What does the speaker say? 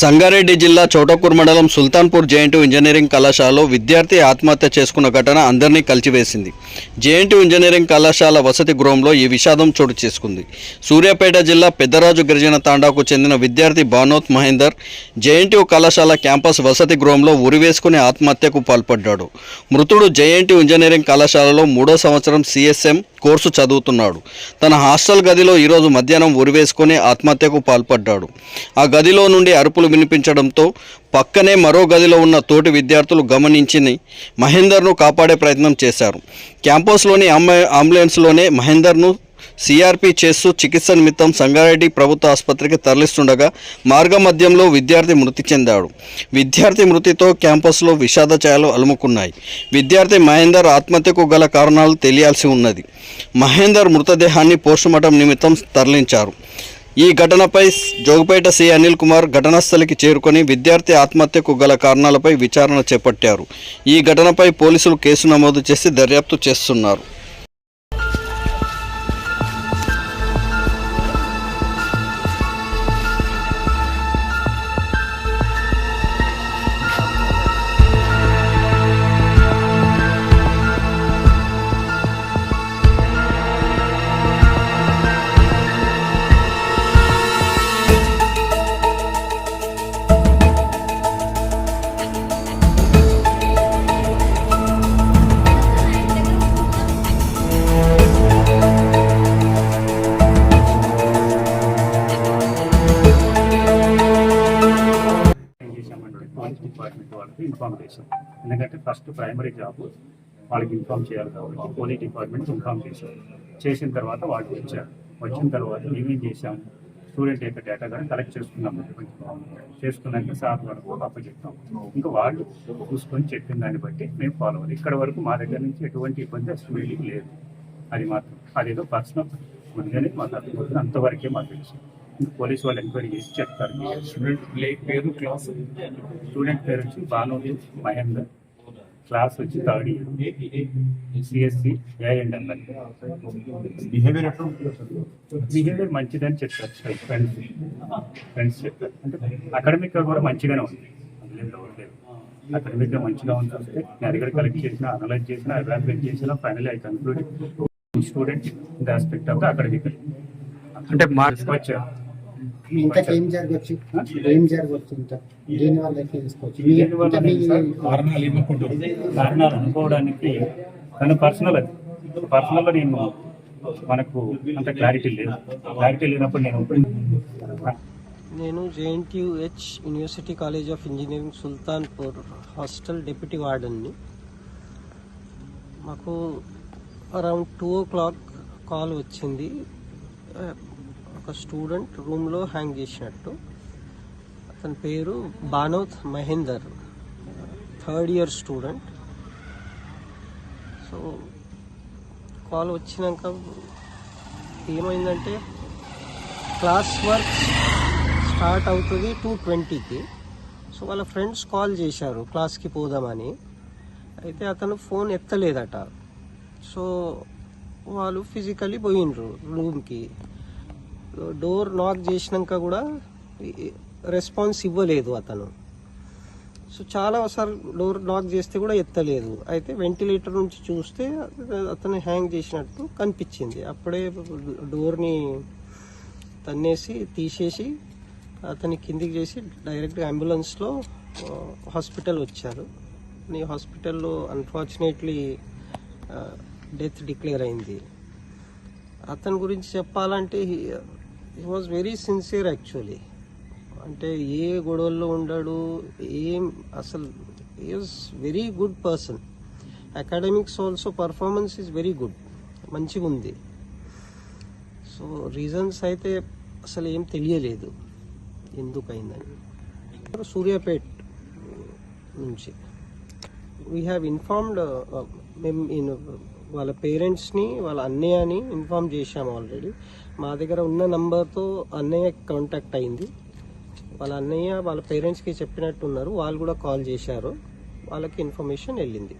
సంగారెడ్డి జిల్లా చోటకూర్ మండలం Sultanpur JNT engineering కళాశాలలో విద్యార్థి ఆత్మహత్య చేసుకున్న ఘటన అందరినీ కలిచివేసింది. జేఎన్టీ ఇంజనీరింగ్ కళాశాల వసతి గృహంలో ఈ విషాదం చోటు చేసుకుంది. సూర్యాపేట జిల్లా పెద్దరాజు గిరిజన తాండాకు చెందిన విద్యార్థి Banoth Mahender J N T కళాశాల క్యాంపస్ వసతి గృహంలో ఉరివేసుకుని ఆత్మహత్యకు పాల్పడ్డాడు. మృతుడు జేఎన్టీ ఇంజనీరింగ్ కళాశాలలో మూడో సంవత్సరం సిఎస్ఎం కోర్సు చదువుతున్నాడు. తన హాస్టల్ గదిలో ఈరోజు మధ్యాహ్నం ఉరివేసుకుని ఆత్మహత్యకు పాల్పడ్డాడు. ఆ గదిలో నుండి అరుపులు వినిపించడంతో పక్కనే మరో గదిలో ఉన్న తోటి విద్యార్థులు గమనించి మహేందర్ను కాపాడే ప్రయత్నం చేశారు. క్యాంపస్లోని అంబులెన్స్లోనే మహేందర్ను సిఆర్పి చేస్తూ చికిత్స నిమిత్తం సంగారెడ్డి ప్రభుత్వ ఆసుపత్రికి తరలిస్తుండగా మార్గమధ్యంలో విద్యార్థి మృతి చెందాడు. విద్యార్థి మృతితో క్యాంపస్లో విషాద ఛాయలు అలుముకున్నాయి. విద్యార్థి మహేందర్ ఆత్మహత్యకు గల కారణాలు తెలియాల్సి ఉన్నది. మహేందర్ మృతదేహాన్ని పోస్టుమార్టం నిమిత్తం తరలించారు. ఈ ఘటనపై జోగుపేట సి అనిల్ కుమార్ ఘటనాస్థలికి చేరుకొని విద్యార్థి ఆత్మహత్యకు గల కారణాలపై విచారణ చేపట్టారు. ఈ ఘటనపై పోలీసులు కేసు నమోదు చేసి దర్యాప్తు చేస్తున్నారు. డిపార్ట్మెంట్ వాళ్ళకి ఇన్ఫార్మ్ చేశాం. ఎందుకంటే ఫస్ట్ ప్రైమరీ జాబ్ వాళ్ళకి ఇన్ఫార్మ్ చేయాలి కాబట్టి పోలీస్ డిపార్ట్మెంట్ ఇన్ఫార్మ్ చేశాం. చేసిన తర్వాత వాళ్ళు వచ్చారు. వచ్చిన తర్వాత మేమేం చేశాం? స్టూడెంట్ యొక్క డేటా కానీ కలెక్ట్ చేసుకున్నాం. చేసుకున్నాక సార్ వరకు అప్పచెప్తాం ఇంకా వాళ్ళు చూసుకొని చెప్పిన దాన్ని బట్టి మేము ఫాలో అవ్వాలి ఇక్కడ వరకు మా దగ్గర నుంచి ఎటువంటి ఇబ్బంది అసలు లేదు. అది మాత్రం అదేదో పర్సనల్ ముందుగానే మాకు అర్థమవుతుంది అంతవరకే మాకు తెలుసు. పోలీస్ వాళ్ళు ఎంక్వైరీ చేసి చెప్తారు. స్టూడెంట్ పేరు క్లాస్? స్టూడెంట్ పేరు వచ్చి భానుది మహేందర్. క్లాస్ వచ్చి third year. C S C A and M L behaviour ఎట్లా బిహేవియర్ మంచిదని చెప్పారు ఫ్రెండ్స్ ఫ్రెండ్స్ చెప్పారు అంటే అకాడమిక్గా కూడా మంచిగానే ఉంది. అందులో డౌట్ లేదు అకాడమిక్గా మంచిగా ఉంది నేను అడిగడ కలెక్ట్ చేసిన అనలైజ్ చేసిన ఎవాల్యుయేట్ చేసిన final I conclude student the aspect of the academic అంటే మార్క్స్ వచ్చారు ఇంతకు ఏం జరగచ్చు? ఏం జరగచ్చు ఇంత? కారణాలు ఇవ్వకుండా కారణాలు అనుకోవడానికి పర్సనల్ అది. నేను మనకు అంత క్లారిటీ లేదు. క్లారిటీ లేనప్పుడు నేను నేను J N T U H university college of engineering Sultanpur hostel deputy వార్డెన్ని మాకు around two o'clock call వచ్చింది. ఒక స్టూడెంట్ రూమ్లో హ్యాంగ్ చేసినట్టు. అతని పేరు Banoth Mahender third year student. So call వచ్చినాక ఏమైందంటే క్లాస్ వర్క్ స్టార్ట్ అవుతుంది టూ ట్వంటీకి. సో వాళ్ళ ఫ్రెండ్స్ కాల్ చేశారు క్లాస్కి పోదామని. అయితే అతను ఫోన్ ఎత్తలేదట. సో వాళ్ళు ఫిజికల్లీ పోయినరు రూమ్కి. డోర్ నాక్ చేసినాక కూడా రెస్పాన్స్ ఇవ్వలేదు అతను. సో చాలా ఒకసారి డోర్ లాక్ చేస్తే కూడా ఎత్తలేదు. అయితే వెంటిలేటర్ నుంచి చూస్తే అతను హ్యాంగ్ చేసినట్టు కనిపించింది. అప్పుడే డోర్ని తన్నేసి తీసేసి అతని కిందికి చేసి డైరెక్ట్గా అంబులెన్స్లో హాస్పిటల్ వచ్చారు. నీ హాస్పిటల్లో అన్ఫార్చునేట్లీ డెత్ డిక్లేర్ అయింది. అతని గురించి చెప్పాలంటే ఈ వాజ్ వెరీ సిన్సియర్ యాక్చువల్లీ అంటే ఏ గొడవల్లో ఉండడు ఏం అసలు is very good person academics also performance is very good మంచిగా ఉంది. సో రీజన్స్ అయితే అసలు ఏం తెలియలేదు. ఎందుకైందని. సూర్యాపేట్ నుంచి. వీ హ్యావ్ ఇన్ఫార్మ్డ్ మేము వాళ్ళ పేరెంట్స్ని వాళ్ళ అన్నయ్యని ఇన్ఫార్మ్ చేశాము ఆల్రెడీ మా దగ్గర ఉన్న నంబర్తో అన్నయ్య కాంటాక్ట్ అయింది. వాళ్ళ అన్నయ్య వాళ్ళ పేరెంట్స్కి చెప్పినట్టున్నారు. వాళ్ళు కూడా కాల్ చేశారు. వాళ్ళకి ఇన్ఫర్మేషన్ వెళ్ళింది.